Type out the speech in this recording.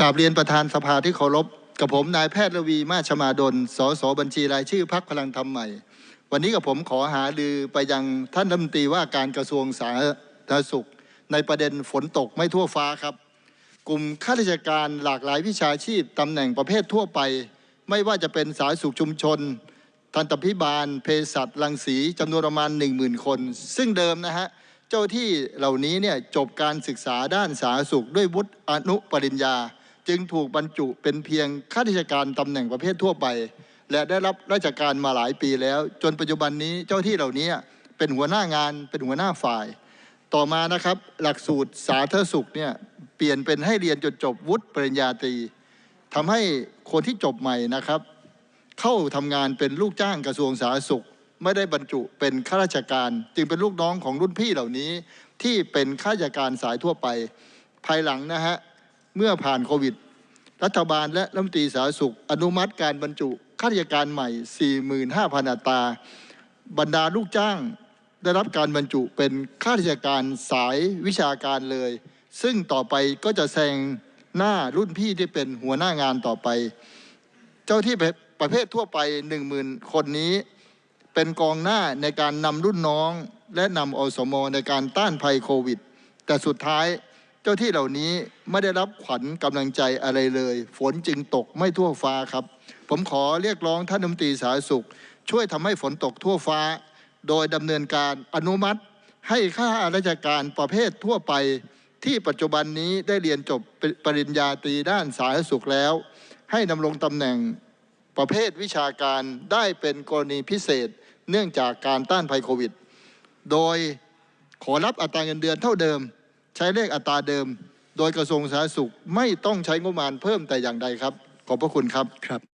กราบเรียนประธานสภาที่เคารพกับผมนายแพทย์ระวีมาชมาดล สสบัญชีรายชื่อพักพลังธรรมใหม่ วันนี้กับผมขอหารือไปยังท่านรัฐมนตรีว่าการกระทรวงสาธารณสุข ในประเด็นฝนตกไม่ทั่วฟ้าครับ กลุ่มข้าราชการหลากหลายวิชาชีพตำแหน่งประเภททั่วไป ไม่ว่าจะเป็นสาธารณสุขชุมชน ทันตพิบาลเภสัชรังสีจำนวนประมาณ 1 0,000 คน ซึ่งเดิมนะฮะเจ้าที่เหล่านี้เนี่ยจบการศึกษาด้านสาธารณสุขด้วยวุฒิอนุปริญญา จึงถูกบรรจุเป็นเพียงข้าราชการตำแหน่งประเภททั่วไป และได้รับราชการมาหลายปีแล้ว จนปัจจุบันนี้เจ้าที่เหล่านี้เป็นหัวหน้างานเป็นหัวหน้าฝ่าย ต่อมานะครับหลักสูตรสาธารณสุขเนี่ยเปลี่ยนเป็นให้เรียนจนจบวุฒิปริญญาตรีทำให้คนที่จบใหม่นะครับ เข้าทำงานเป็นลูกจ้างกระทรวงสาธารณสุข ไม่ได้บรรจุเป็นข้าราชการ จึงเป็นลูกน้องของรุ่นพี่เหล่านี้ ที่เป็นข้าราชการสายทั่วไป ภายหลังนะฮะ เมื่อผ่านโควิด รัฐบาลและรัฐมนตรีสาธารณสุข อนุมัติการบรรจุข้าราชการใหม่ 45,000 อัตรา บรรดาลูกจ้าง ได้รับการบรรจุเป็นข้าราชการสายวิชาการเลย ซึ่งต่อไปก็จะแซงหน้ารุ่นพี่ที่เป็นหัวหน้างานต่อไป เจ้าที่ประเภททั่วไปหนึ่งหมื่นคนนี้ เป็นกองหน้าในการนำรุ่นน้อง และนำอสมในการต้านภัยโควิด แต่สุดท้าย เจ้าที่เหล่านี้ไม่ได้รับขวัญกำลังใจอะไรเลย ฝนจึงตกไม่ทั่วฟ้าครับ ผมขอเรียกร้องท่านรัฐมนตรีสาธารณสุข ช่วยทำให้ฝนตกทั่วฟ้า โดยดำเนินการอนุมัติ ให้ข้าราชการประเภททั่วไป ที่ปัจจุบันนี้ได้เรียนจบปริญญาตรีด้านสาธารณสุขแล้ว ให้ดำรงตำแหน่งประเภทวิชาการได้เป็นกรณีพิเศษ เนื่องจากการต้านภัยโควิด โดยขอรับอัตราเงินเดือนเท่าเดิม ใช้เลขอัตราเดิม โดยกระทรวงสาธารณสุขไม่ต้องใช้งบประมาณเพิ่มแต่อย่างใดครับขอบพระคุณครับครับ